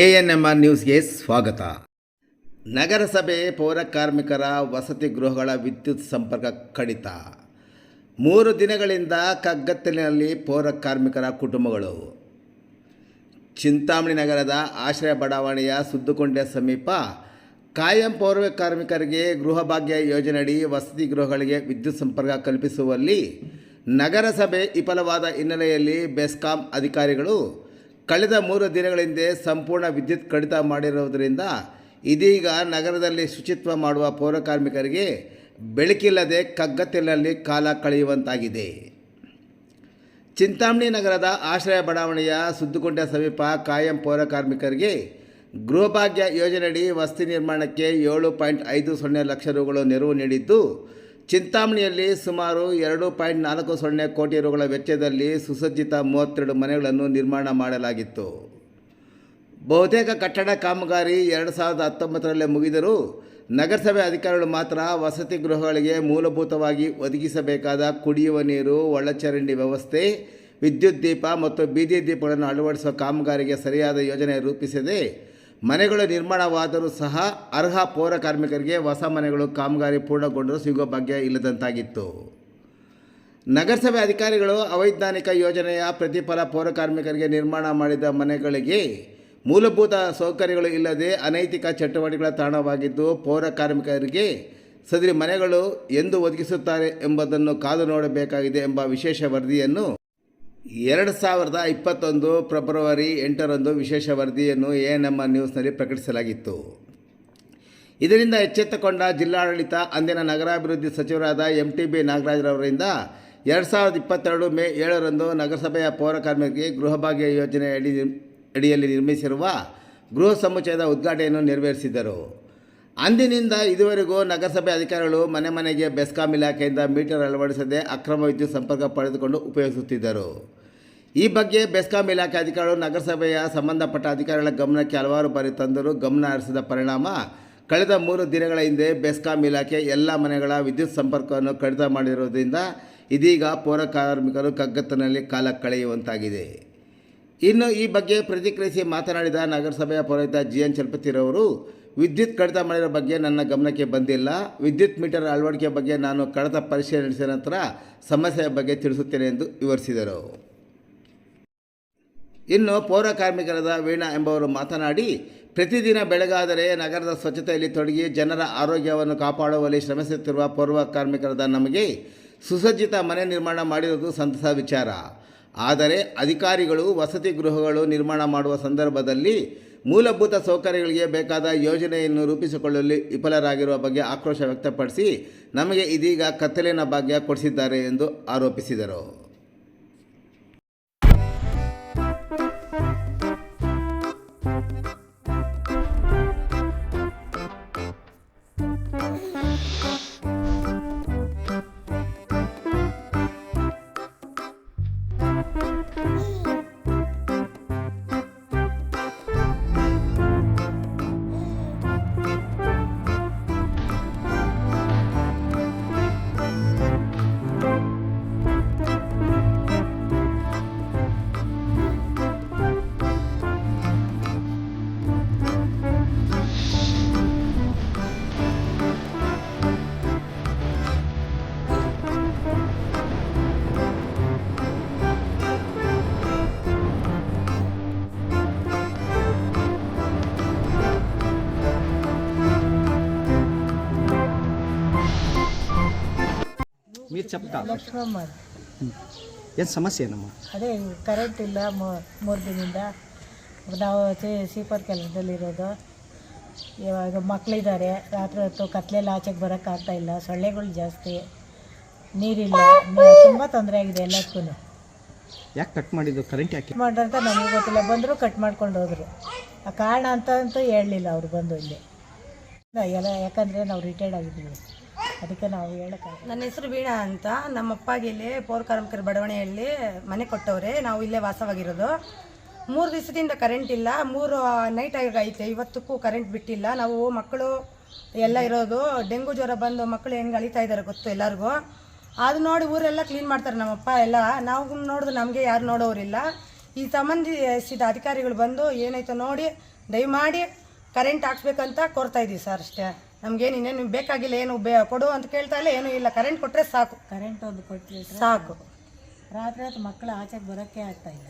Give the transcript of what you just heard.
A N M R ನ್ಯೂಸ್ಗೆ ಸ್ವಾಗತ. ನಗರಸಭೆ ಪೌರ ಕಾರ್ಮಿಕರ ವಸತಿ ಗೃಹಗಳ ವಿದ್ಯುತ್ ಸಂಪರ್ಕ ಕಡಿತ. ಮೂರು ದಿನಗಳಿಂದ ಕಗ್ಗತ್ತಲಿನಲ್ಲಿ ಪೌರ ಕಾರ್ಮಿಕರ ಕುಟುಂಬಗಳು. ಚಿಂತಾಮಣಿ ನಗರದ ಆಶ್ರಯ ಬಡಾವಣೆಯ ಸುದ್ದುಕೊಂಡೆ ಸಮೀಪ ಕಾಯಂ ಪೌರ ಕಾರ್ಮಿಕರಿಗೆ ಗೃಹ ಭಾಗ್ಯ ಯೋಜನೆಯಡಿ ವಸತಿ ಗೃಹಗಳಿಗೆ ವಿದ್ಯುತ್ ಸಂಪರ್ಕ ಕಲ್ಪಿಸುವಲ್ಲಿ ನಗರಸಭೆ ವಿಫಲವಾದ ಹಿನ್ನೆಲೆಯಲ್ಲಿ ಬೆಸ್ಕಾಂ ಅಧಿಕಾರಿಗಳು ಕಳೆದ ಮೂರು ದಿನಗಳ ಹಿಂದೆ ಸಂಪೂರ್ಣ ವಿದ್ಯುತ್ ಕಡಿತ ಮಾಡಿರುವುದರಿಂದ ಇದೀಗ ನಗರದಲ್ಲಿ ಶುಚಿತ್ವ ಮಾಡುವ ಪೌರ ಕಾರ್ಮಿಕರಿಗೆ ಬೆಳಕಿಲ್ಲದೆ ಕಗ್ಗತ್ತಿನಲ್ಲಿ ಕಾಲ ಕಳೆಯುವಂತಾಗಿದೆ. ಚಿಂತಾಮಣಿ ನಗರದ ಆಶ್ರಯ ಬಡಾವಣೆಯ ಸುದ್ದಿಗುಂಡ ಸಮೀಪ ಕಾಯಂ ಪೌರ ಕಾರ್ಮಿಕರಿಗೆ ಗೃಹಭಾಗ್ಯ ಯೋಜನೆಯಡಿ ವಸತಿ ನಿರ್ಮಾಣಕ್ಕೆ ಏಳು ಪಾಯಿಂಟ್ ಐದು ಸೊನ್ನೆ ಲಕ್ಷ ರುಗಳು ನೆರವು ನೀಡಿದ್ದು ಚಿಂತಾಮಣಿಯಲ್ಲಿ ಸುಮಾರು ಎರಡು ಪಾಯಿಂಟ್ ನಾಲ್ಕು ಸೊನ್ನೆ ಕೋಟಿ ರುಗಳ ವೆಚ್ಚದಲ್ಲಿ ಸುಸಜ್ಜಿತ ಮೂವತ್ತೆರಡು ಮನೆಗಳನ್ನು ನಿರ್ಮಾಣ ಮಾಡಲಾಗಿತ್ತು. ಬಹುತೇಕ ಕಟ್ಟಡ ಕಾಮಗಾರಿ ಎರಡು ಸಾವಿರದ ಹತ್ತೊಂಬತ್ತರಲ್ಲೇ ಮುಗಿದರೂ ನಗರಸಭೆ ಅಧಿಕಾರಿಗಳು ಮಾತ್ರ ವಸತಿ ಗೃಹಗಳಿಗೆ ಮೂಲಭೂತವಾಗಿ ಒದಗಿಸಬೇಕಾದ ಕುಡಿಯುವ ನೀರು, ಒಳಚರಂಡಿ ವ್ಯವಸ್ಥೆ, ವಿದ್ಯುತ್ ದೀಪ ಮತ್ತು ಬೀದಿ ದೀಪಗಳನ್ನು ಅಳವಡಿಸುವ ಕಾಮಗಾರಿಗೆ ಸರಿಯಾದ ಯೋಜನೆ ರೂಪಿಸದೆ ಮನೆಗಳು ನಿರ್ಮಾಣವಾದರೂ ಸಹ ಅರ್ಹ ಪೌರ ಕಾರ್ಮಿಕರಿಗೆ ಹೊಸ ಮನೆಗಳು ಕಾಮಗಾರಿ ಪೂರ್ಣಗೊಂಡರೂ ಸಿಗುವ ಭಾಗ್ಯ ಇಲ್ಲದಂತಾಗಿತ್ತು. ನಗರಸಭೆ ಅಧಿಕಾರಿಗಳು ಅವೈಜ್ಞಾನಿಕ ಯೋಜನೆಯ ಪ್ರತಿಫಲ ಪೌರ ಕಾರ್ಮಿಕರಿಗೆ ನಿರ್ಮಾಣ ಮಾಡಿದ ಮನೆಗಳಿಗೆ ಮೂಲಭೂತ ಸೌಕರ್ಯಗಳು ಇಲ್ಲದೆ ಅನೈತಿಕ ಚಟುವಟಿಕೆಗಳ ತಾಣವಾಗಿದ್ದು ಪೌರ ಕಾರ್ಮಿಕರಿಗೆ ಸದರಿ ಮನೆಗಳು ಎಂದು ಒದಗಿಸುತ್ತಾರೆ ಎಂಬುದನ್ನು ಕಾದು ನೋಡಬೇಕಾಗಿದೆ ಎಂಬ ವಿಶೇಷ ವರದಿಯನ್ನು ಎರಡು ಸಾವಿರದ ಇಪ್ಪತ್ತೊಂದು ಫೆಬ್ರವರಿ ಎಂಟರಂದು ವಿಶೇಷ ವರದಿಯನ್ನು ಎ ನಮ್ಮ ನ್ಯೂಸ್ನಲ್ಲಿ ಪ್ರಕಟಿಸಲಾಗಿತ್ತು. ಇದರಿಂದ ಎಚ್ಚೆತ್ತುಕೊಂಡ ಜಿಲ್ಲಾಡಳಿತ, ಅಂದಿನ ನಗರಾಭಿವೃದ್ಧಿ ಸಚಿವರಾದ ಎಂ ಟಿ ಬಿ ನಾಗರಾಜರವರಿಂದ ಎರಡು ಸಾವಿರದ ಇಪ್ಪತ್ತೆರಡು ಮೇ ಏಳರಂದು ನಗರಸಭೆಯ ಪೌರ ಕಾರ್ಮಿಕರಿಗೆ ಗೃಹಭಾಗ್ಯ ಯೋಜನೆ ಅಡಿ, ಅಡಿಯಲ್ಲಿ ನಿರ್ಮಿಸಿರುವ ಗೃಹ ಸಮುಚ್ಚಯದ ಉದ್ಘಾಟನೆಯನ್ನು ನೆರವೇರಿಸಿದರು. ಅಂದಿನಿಂದ ಇದುವರೆಗೂ ನಗರಸಭೆ ಅಧಿಕಾರಿಗಳು ಮನೆ ಮನೆಗೆ ಬೆಸ್ಕಾಂ ಇಲಾಖೆಯಿಂದ ಮೀಟರ್ ಅಳವಡಿಸದೆ ಅಕ್ರಮ ವಿದ್ಯುತ್ ಸಂಪರ್ಕ ಪಡೆದುಕೊಂಡು ಉಪಯೋಗಿಸುತ್ತಿದ್ದರು. ಈ ಬಗ್ಗೆ ಬೆಸ್ಕಾಂ ಇಲಾಖೆ ಅಧಿಕಾರಿಗಳು ನಗರಸಭೆಯ ಸಂಬಂಧಪಟ್ಟ ಅಧಿಕಾರಿಗಳ ಗಮನಕ್ಕೆ ಹಲವಾರು ಬಾರಿ ತಂದರೂ ಗಮನ ಹರಿಸಿದ ಪರಿಣಾಮ, ಕಳೆದ ಮೂರು ದಿನಗಳ ಹಿಂದೆ ಬೆಸ್ಕಾಂ ಇಲಾಖೆ ಎಲ್ಲ ಮನೆಗಳ ವಿದ್ಯುತ್ ಸಂಪರ್ಕವನ್ನು ಕಡಿತ ಮಾಡಿರುವುದರಿಂದ ಇದೀಗ ಪೌರ ಕಾರ್ಮಿಕರು ಕಗ್ಗತ್ತಿನಲ್ಲಿ ಕಾಲ ಕಳೆಯುವಂತಾಗಿದೆ. ಇನ್ನು ಈ ಬಗ್ಗೆ ಪ್ರತಿಕ್ರಿಯಿಸಿ ಮಾತನಾಡಿದ ನಗರಸಭೆಯ ಪೌರಾಯುಕ್ತ ಜಿ ಎನ್ ಚಲಪತಿರವರು ವಿದ್ಯುತ್ ಕಡಿತ ಮಾಡಿರೋ ಬಗ್ಗೆ ನನ್ನ ಗಮನಕ್ಕೆ ಬಂದಿಲ್ಲ. ವಿದ್ಯುತ್ ಮೀಟರ್ ಅಳವಡಿಕೆ ಬಗ್ಗೆ ನಾನು ಕಡತ ಪರಿಶೀಲನೆ ನಡೆಸಿದ ನಂತರ ಸಮಸ್ಯೆಯ ಬಗ್ಗೆ ತಿಳಿಸುತ್ತೇನೆ ಎಂದು ವಿವರಿಸಿದರು. ಇನ್ನು ಪೌರ ಕಾರ್ಮಿಕರಾದ ವೀಣಾ ಎಂಬವರು ಮಾತನಾಡಿ, ಪ್ರತಿದಿನ ಬೆಳಗಾದರೆ ನಗರದ ಸ್ವಚ್ಛತೆಯಲ್ಲಿ ತೊಡಗಿ ಜನರ ಆರೋಗ್ಯವನ್ನು ಕಾಪಾಡುವಲ್ಲಿ ಶ್ರಮಿಸುತ್ತಿರುವ ಪೌರ ಕಾರ್ಮಿಕರಾದ ನಮಗೆ ಸುಸಜ್ಜಿತ ಮನೆ ನಿರ್ಮಾಣ ಮಾಡಿರುವುದು ಸಂತಸ ವಿಚಾರ. ಆದರೆ ಅಧಿಕಾರಿಗಳು, ವಸತಿ ಗೃಹಗಳು ನಿರ್ಮಾಣ ಮಾಡುವ ಸಂದರ್ಭದಲ್ಲಿ ಮೂಲಭೂತ ಸೌಕರ್ಯಗಳಿಗೆ ಬೇಕಾದ ಯೋಜನೆಯನ್ನು ರೂಪಿಸಿಕೊಳ್ಳಲು ವಿಫಲರಾಗಿರುವ ಬಗ್ಗೆ ಆಕ್ರೋಶ ವ್ಯಕ್ತಪಡಿಸಿ ನಮಗೆ ಇದೀಗ ಕತ್ತಲಿನ ಭಾಗ್ಯ ಕೊಡಿಸಿದ್ದಾರೆ ಎಂದು ಆರೋಪಿಸಿದರು. మీరు చెప్తా ಲಕ್ಷ್ಮಮ್ಮ ಏನು ಸಮಸ್ಯೆ ಏನಮ್ಮ ಅದೇ ಕರೆಂಟ್ ಇಲ್ಲ ಮೂರು ದಿನದಿಂದ ನಾವು ಸೀಪರ್ ಕೆಲಸದಲ್ಲಿರೋದು ಇವಾಗ ಮಕ್ಕಳಿದ್ದಾರೆ ರಾತ್ರಿ ಹೊತ್ತು ಕತ್ಲೆಲ್ಲ ಆಚೆಗೆ ಬರೋಕ್ಕಾಗ್ತಾ ಇಲ್ಲ ಸೊಳ್ಳೆಗಳು ಜಾಸ್ತಿ ನೀರಿಲ್ಲ ತುಂಬ ತೊಂದರೆ ಆಗಿದೆ ಎಲ್ಲದಕ್ಕೂ ಯಾಕೆ ಕಟ್ ಮಾಡಿದ್ದು ಕರೆಂಟ್ ಯಾಕೆ ಮಾಡ್ರಂತ ನಮಗೆ ಗೊತ್ತಿಲ್ಲ ಬಂದರು ಕಟ್ ಮಾಡ್ಕೊಂಡು ಹೋದರು ಆ ಕಾರಣ ಅಂತ ಅಂತೂ ಹೇಳಲಿಲ್ಲ ಅವ್ರು ಬಂದು ಇಲ್ಲಿ ಎಲ್ಲ ಯಾಕಂದರೆ ನಾವು ರಿಟೈರ್ಡ್ ಆಗಿದ್ದೀವಿ ಅದಕ್ಕೆ ನಾವು ಹೇಳೋಕ್ಕಾಗಲ್ಲ. ನನ್ನ ಹೆಸರು ವೀಣಾ ಅಂತ. ನಮ್ಮ ಇಲ್ಲಿ ಪೌರ ಕಾರ್ಮಿಕರ ಬಡಾವಣೆಯಲ್ಲಿ ಮನೆ ಕೊಟ್ಟವ್ರೆ. ನಾವು ಇಲ್ಲೇ ವಾಸವಾಗಿರೋದು. ಮೂರು ದಿವಸದಿಂದ ಕರೆಂಟ್ ಇಲ್ಲ. ಮೂರು ನೈಟ್ ಆಗೈತೆ ಇವತ್ತಕ್ಕೂ ಕರೆಂಟ್ ಬಿಟ್ಟಿಲ್ಲ. ನಾವು ಮಕ್ಕಳು ಎಲ್ಲ ಇರೋದು. ಡೆಂಗು ಜ್ವರ ಬಂದು ಮಕ್ಕಳು ಹೆಂಗೆ ಅಳಿತಾ ಇದ್ದಾರೆ ಗೊತ್ತು ಎಲ್ಲರಿಗೂ. ಅದು ನೋಡಿ ಊರೆಲ್ಲ ಕ್ಲೀನ್ ಮಾಡ್ತಾರೆ ನಮ್ಮಪ್ಪ ಎಲ್ಲ. ನಾವು ನೋಡಿದ್ರೆ ನಮಗೆ, ಯಾರು ನೋಡೋರಿಲ್ಲ. ಈ ಸಂಬಂಧಿಸಿದ ಅಧಿಕಾರಿಗಳು ಬಂದು ಏನಾಯ್ತೋ ನೋಡಿ, ದಯಮಾಡಿ ಕರೆಂಟ್ ಹಾಕ್ಸ್ಬೇಕಂತ ಕೋರ್ತಾ ಇದ್ದೀವಿ ಸರ್ ಅಷ್ಟೇ. ನಮ್ಗೇನು ಇನ್ನೇನು ಬೇಕಾಗಿಲ್ಲ ಏನು ಬೇ ಕೊಡು ಅಂತ ಕೇಳ್ತಾ ಇಲ್ಲ ಏನೂ ಇಲ್ಲ. ಕರೆಂಟ್ ಕೊಟ್ಟರೆ ಸಾಕು. ಕರೆಂಟ್ ಒಂದು ಕೊಟ್ಟರೆ ಸಾಕು. ರಾತ್ರಿ ಹೊತ್ತು ಮಕ್ಕಳು ಆಚೆಗೆ ಬರೋಕ್ಕೆ ಆಗ್ತಾ ಇಲ್ಲ.